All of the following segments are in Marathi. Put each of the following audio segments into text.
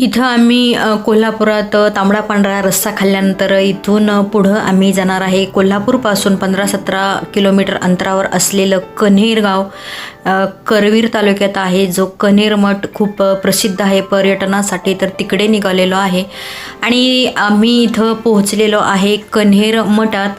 इथं आम्ही कोल्हापुरात तांबडा पांढरा रस्सा खाल्ल्यानंतर इथून पुढं आम्ही जाणार आहे कोल्हापूरपासून पंधरा सतरा किलोमीटर अंतरावर असलेलं कन्हेर गाव. करवीर तालुक्यात आहे. जो कन्हेर मठ खूप प्रसिद्ध आहे. पर्यटनासाठी तर तिकडे निघालेलो आहे. आणि आम्ही इथं पोहोचलेलो आहे कन्हेर मठात.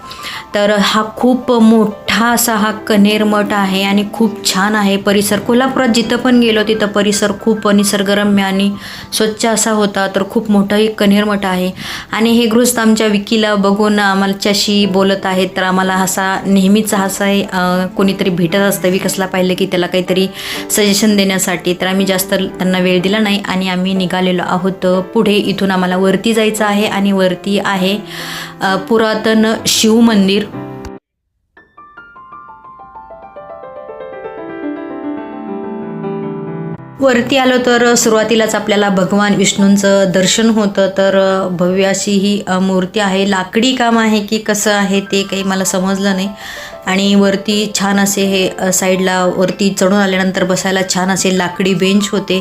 तर हा खूप मोठा असा हा कनेर मठ आहे आणि खूप छान आहे. परिसर कोल्हापुरात जिथं पण गेलो तिथं परिसर खूप निसर्गरम्य आणि स्वच्छ असा होता. तर खूप मोठा एक मठ आहे. आणि हे गृहस्थ आमच्या विकीला बघून आम्हालाच्याशी बोलत आहेत. तर आम्हाला असा नेहमीच असा कोणीतरी भेटत असतं. विकसला पाहिलं की त्याला काहीतरी सजेशन देण्यासाठी. तर आम्ही जास्त त्यांना वेळ दिला नाही आणि आम्ही निघालेलो आहोत. पुढे इथून आम्हाला वरती जायचं आहे आणि वरती आहे पुरातन शिव मंदिर. वरती आलो तर सुरुवातीलाच आपल्याला भगवान विष्णूंचं दर्शन होतं तर भव्य अशी ही मूर्ती आहे. लाकडी काम आहे की कसं आहे ते काही मला समजलं नाही. आणि वरती छान असे हे साईडला वरती चढून आल्यानंतर बसायला छान असे लाकडी बेंच होते.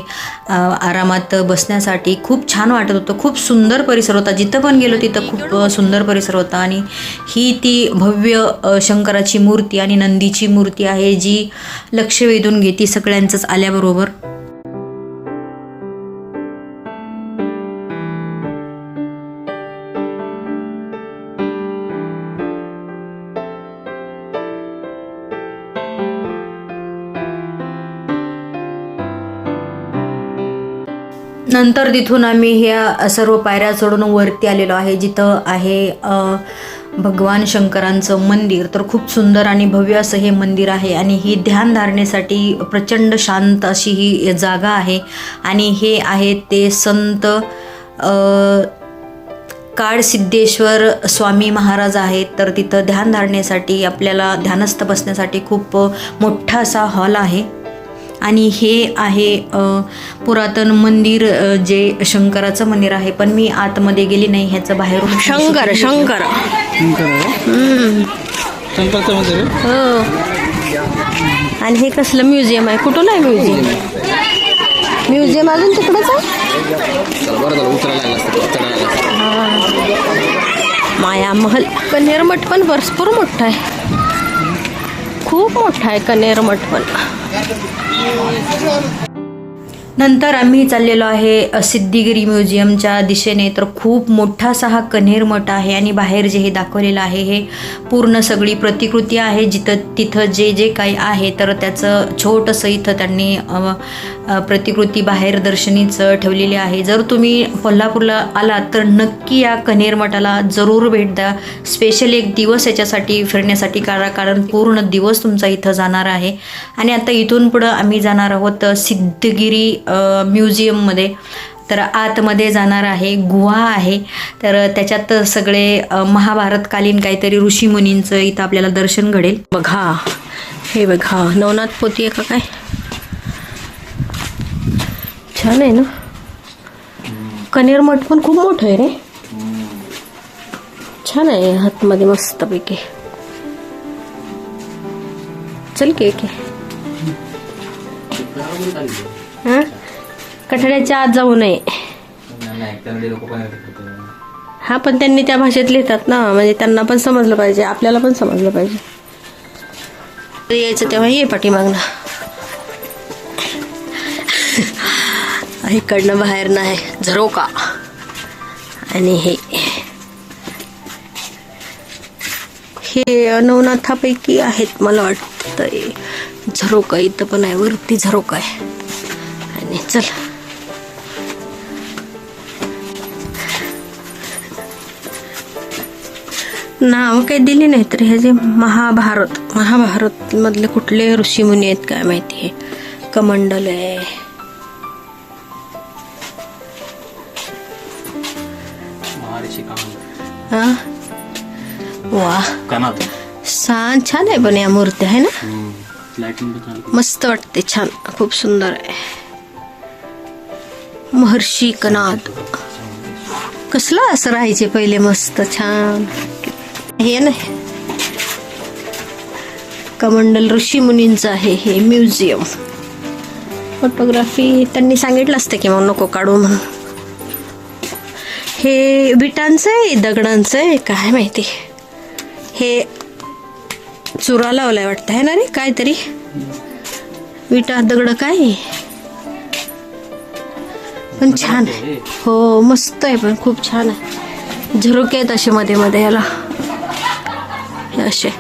आरामात बसण्यासाठी खूप छान वाटत होतं. खूप सुंदर परिसर होता. जिथं पण गेलो तिथं खूप सुंदर परिसर होता. आणि ही ती भव्य शंकराची मूर्ती आणि नंदीची मूर्ती आहे जी लक्ष वेधून घेते सगळ्यांचंच आल्याबरोबर. नंतर तिथून आम्ही ह्या सर्व पायऱ्या चढून वरती आलेलो आहे जिथं आहे भगवान शंकरांचं मंदिर. तर खूप सुंदर आणि भव्य असं हे मंदिर आहे आणि ही ध्यानधारणेसाठी प्रचंड शांत अशी ही जागा आहे. आणि हे आहेत ते संत काळसिद्धेश्वर स्वामी महाराज आहेत. तर तिथं ध्यानधारणेसाठी आपल्याला ध्यानस्थ बसण्यासाठी खूप मोठा असा हॉल आहे. आणि हे आहे पुरातन मंदिर जे शंकराचं मंदिर आहे. पण मी आतमध्ये गेली नाही ह्याचं बाहेरून शंकर शंकर. शंकरचं मंदिर आहे? हो. आणि हे कसलं म्युझियम आहे? कुठून आहे म्युझियम? म्युझियम अजून तिकडंच आहे. माया महल कन्हेर मठ पण भरपूर मोठा आहे. खूप मोठा आहे कनेर मठ पण. नंतर आम्ही चाललेलो आहे सिद्धिगिरी म्युझियमच्या दिशेने. तर खूप मोठा असा हा कन्हेर मठ आहे आणि बाहेर जे हे दाखवलेलं आहे हे पूर्ण सगळी प्रतिकृती आहे. जिथं तिथं जे जे काही आहे तर त्याचं छोटंसं इथं त्यांनी प्रतिकृती बाहेर दर्शनीच ठेवलेली आहे. जर तुम्ही कोल्हापूरला आलात तर नक्की या कन्हेर मठाला जरूर भेट द्या. स्पेशल एक दिवस याच्यासाठी फिरण्यासाठी काढा कारण पूर्ण दिवस तुमचा इथं जाणार आहे. आणि आता इथून पुढं आम्ही जाणार आहोत सिद्धगिरी म्युझियममध्ये. तर आतमध्ये जाणार आहे गुहा आहे. तर त्याच्यात सगळे महाभारतकालीन काहीतरी ऋषीमुनींचं इथं आपल्याला दर्शन घडेल. बघा हे बघा नवनाथ पोती आहे का काय? छान आहे ना? कनेर मठ पण खूप मोठं आहे रे. छान आहे हातमध्ये मस्तपैकी. चल की की. हां? कठड्याच्या आत जाऊ नये. नाही कन्नडी लोक पण येतात. हा पण त्यांनी त्या भाषेत लिहितात ना. म्हणजे त्यांना पण समजलं पाहिजे आपल्याला पण समजलं पाहिजे. यायचं तेव्हा ये पाठीमागनं. इकडनं बाहेर नाही झरोका आणि हे. हे नवनाथापैकी आहेत मला वाटतं झरोका इथं पण आहे वरती झरोका आहे? आणि चल. नाव काही दिली नाही तर हे जे महाभारत महाभारत मधले कुठले ऋषीमुनी आहेत काय माहिती आहे कमंडल आहे. हा? वा. छान छान आहे पण या मूर्त्या आहे ना? चालू मस्त वाटते छान. खूप सुंदर आहे. महर्षी कनाद कसलं असं राहायचे पहिले मस्त छान. हे ना. कमंडल ऋषी मुनींचं आहे हे म्युझियम. फोटोग्राफी त्यांनी सांगितलं असतं की मग नको काढू म्हणून. हे विटांचं आहे दगडांचं आहे काय माहिती. हे चुरा लावलाय वाटतं आहे ना रे काहीतरी. विटा दगड काय? पण छान. आहे. हो मस्त आहे पण खूप छान आहे. झुरुके आहेत असे मध्ये मध्ये याला. हे असे.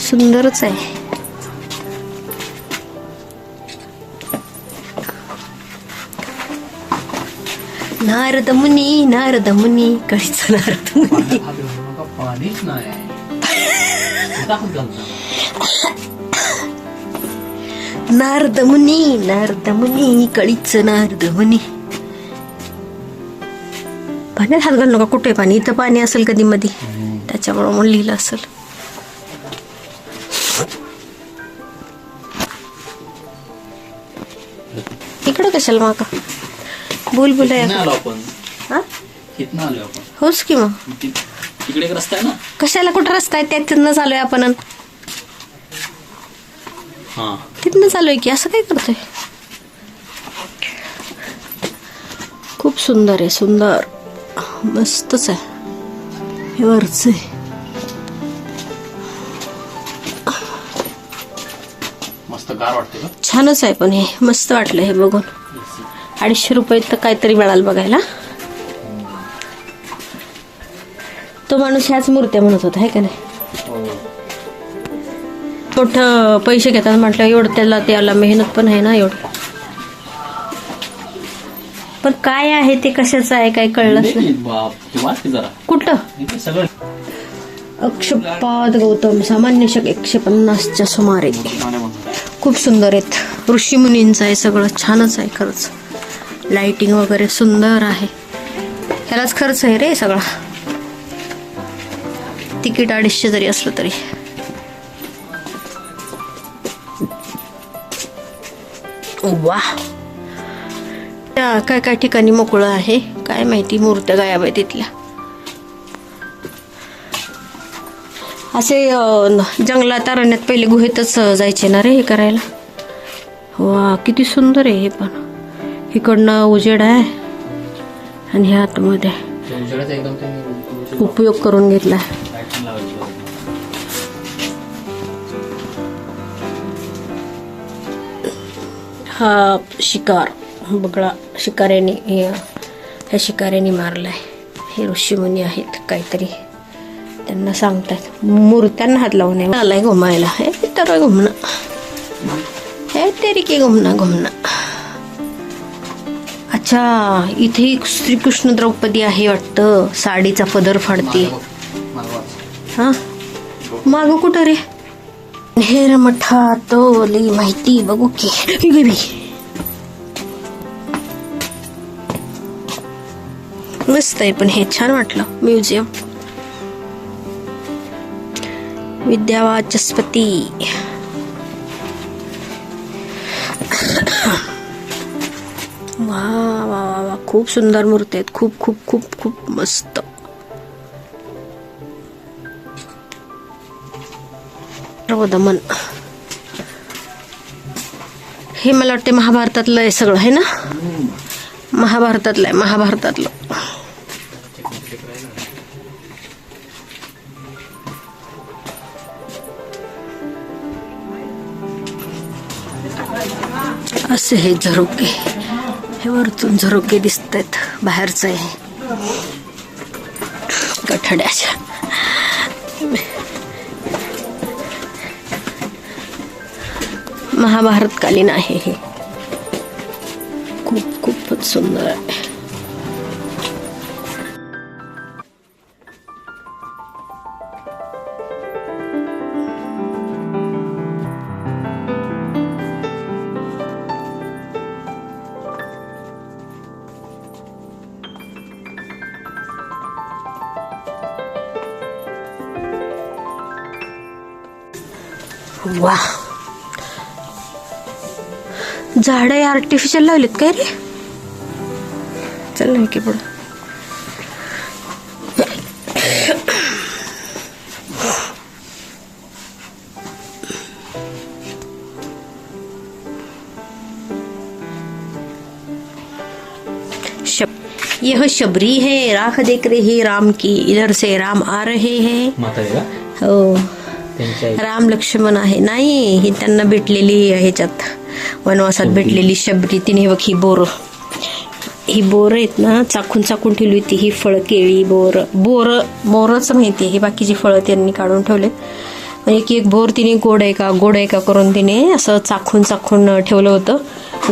सुंदरच आहे. नारद मुनी नारद मुनी कळीच नारद मुनी. पाणीच नाही. नारद मुनी नारद मुनी कळीच नारद मुनी. पाण्यात हात घालू नका कुठे पाणी? इथं पाणी असेल कधी मध्ये त्याच्यामुळे म्हणून लिहिलं असेल. इकडं कशाला माका बोल बोल हा? होच की मग? कशाला कुठं रस्ता आहे? त्यातनं चालूय आपण. हा. तिथनं चालू आहे की असं काय करतोय? खूप सुंदर आहे सुंदर. मस्तच आहे. हे वरच मस्त गार वाटते का? छानच आहे पण हे. मस्त वाटलं हे बघून. अडीचशे रुपये तर काहीतरी मिळाल बघायला. तो माणूस ह्याच मूर्त्या म्हणत होता आहे का नाही? मोठं पैसे घेतात म्हटलं एवढं त्याला त्याला मेहनत पण आहे ना एवढं. पण काय आहे ते कशाचं आहे काय कळलंच नाही नाही, बाप वाच की जरा. कुठं? अक्षपाद गौतम सामान्य शक एकशे पन्नासच्या सुमारे. खूप सुंदर आहेत. ऋषीमुनींचं आहे सगळं छानच आहे खरंच. लाइटिंग वगैरे सुंदर आहे. ह्यालाच खर्च आहे रे सगळा. तिकीट अडीचशे जरी असलं तरी. वा काय काय ठिकाणी मोकळं आहे? काय माहिती? मूर्त्या गायब आहे तिथल्या असे जंगलात अरण्यात पहिले गुहेतच जायचे ना रे हे करायला? वा किती सुंदर आहे हे पण. इकडनं उजेड आहे आणि ह्या आतमध्ये. उपयोग करून घेतला हा शिकार. बगळा शिकाऱ्याने हे- ह्या शिकाऱ्याने मारलाय. हे ऋषीमुनी आहेत काहीतरी. त्यांना सांगतात मूर्त्यांना हात लावू नये. आलाय घुमायला. हे तर घुमणं. हे तरी की घुमणं घुमणं. अच्छा इथे एक श्रीकृष्ण द्रौपदी आहे वाटतं. साडीचा पदर फाडते. हा? माग कुठं रे? हेर मठात लई माहिती बघू की. मस्त आहे पण हे छान वाटलं. म्युझियम. विद्यावाचस्पती. वा वा वा वा खूप सुंदर मूर्ती आहेत. खूप खूप खूप खूप मस्त. सर्वदमन हे मला वाटते महाभारतातलं आहे सगळं आहे ना? महाभारतातलं आहे महाभारतातलं. असे हे झरोके. हे वरतून झरोके दिसत आहेत बाहेरचं. हे कठड्याच्या महाभारतकालीन आहे हे. खूप खूपच सुंदर आहे. वा. झाड आर्टिफिशियल लावलेत काय रे? चल ना की पुढं यह शबरी है राख देख रही राम की इधर से राम आ रहे हैं। माता हो त्यांच्या राम लक्ष्मण आहे. नाही ही त्यांना भेटलेली ह्याच्यात. वनवासात भेटलेली शबरी. तिने बघ ही बोर. ही बोर आहेत ना चाकून चाकून ठेवली होती. ही फळं केळी बोर. बोर बोरच माहिती आहे. ही बाकीची फळं त्यांनी काढून ठेवले म्हणजे की एक बोर तिने गोड आहे का? गोड आहे का करून तिने असं चाखून चाखून ठेवलं होतं.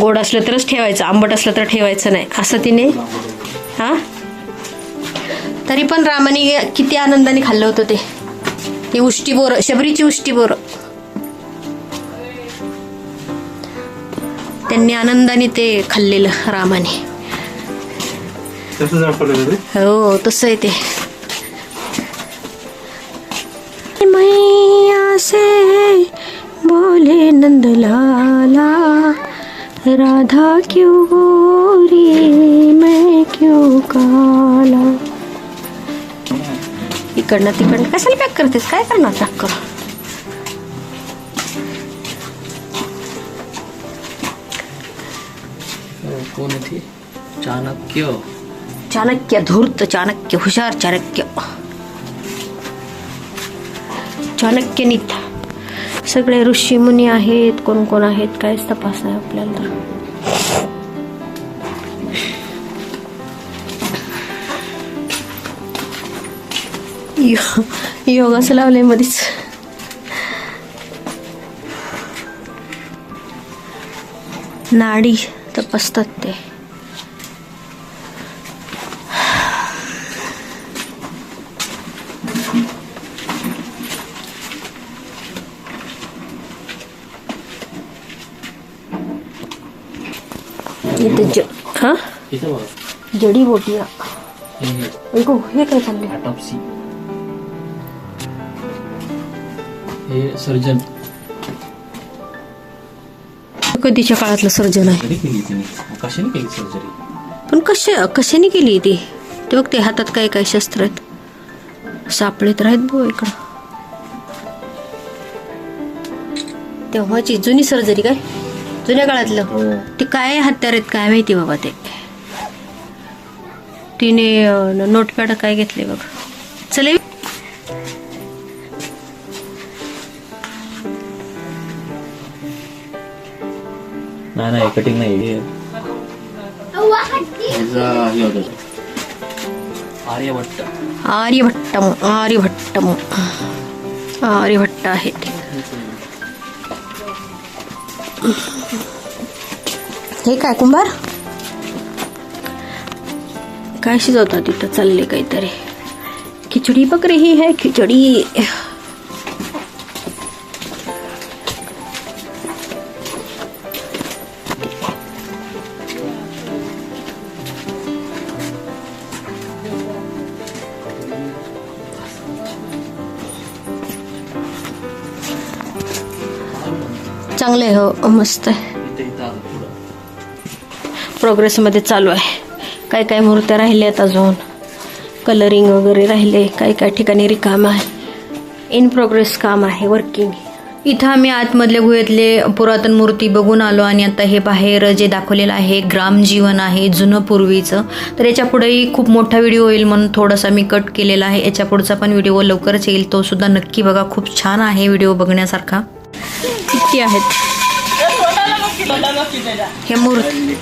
गोड असलं तरच ठेवायचं. आंबट असलं तर ठेवायचं नाही. असं तिने हां? तरी पण रामाने किती आनंदाने खाल्लं होतं ते. ती उष्टी बोर शबरीची उष्टी बोर. त्यांनी आनंदाने ते खाल्लेलं रामाने. हो तसं आहे ते. मैया से बोले नंदलाला राधा क्यों गोरी मैं क्यों काला? इकडनं तिकडनं. कशाला पॅक करतेस? काय करणार पॅक कर कोण आहे चाणक्य. चाणक्य धूर्त चाणक्य हुशार चाणक्य. चाणक्य नीत. सगळे ऋषी मुनी आहेत कोण कोण आहेत कायच तपास आहे आपल्याला यो- योगाचं लावलंय मध्येच नाडी तपासतात ते. इथं हा? जडीबोटी हे. ऐकू हे काय चाललंय? हे सर्जन. कधीच्या काळातलं सर्जन आहे? कधी केली तिने? कशाने केली सर्जरी? पण कशा कशाने केली ती? ते बघ ते हातात काय काय शस्त्र आहेत. सापळे तर आहेत बो इकडं. तेव्हाची जुनी सर्जरी काय? जुन्या काळातलं? हो. ते काय हत्यार आहेत काय माहिती बाबा ते? तिने नोटपॅड काय घेतले बघ. चले नाही नाही कटिंग नाही हे. हे आर्यभट्ट. आर्यभट्टम आर्यभट्टम आर्यभट्ट आहे ते. हे काय कुंभार? काय शिजवतात तिथं चालले काहीतरी. खिचडी पक रही है खिचडी. चांगले हो मस्त आहे. प्रोग्रेसमध्ये चालू आहे. काय काय मूर्त्या राहिल्यात अजून? कलरिंग वगैरे राहिले काही काही ठिकाणी रिकाम आहे. इन प्रोग्रेस काम आहे वर्किंग इथं आम्ही आतमधल्या गुहेतले पुरातन मूर्ती बघून आलो आणि आता हे बाहेर जे दाखवलेलं आहे ग्रामजीवन आहे जुनं पूर्वीचं. तर याच्या पुढेही खूप मोठा व्हिडिओ होईल म्हणून थोडासा मी कट केलेला आहे. याच्या पुढचा पण व्हिडिओ लवकरच येईल तो सुद्धा नक्की बघा. खूप छान आहे व्हिडिओ बघण्यासारखा. किती आहेत? हे मूर्ती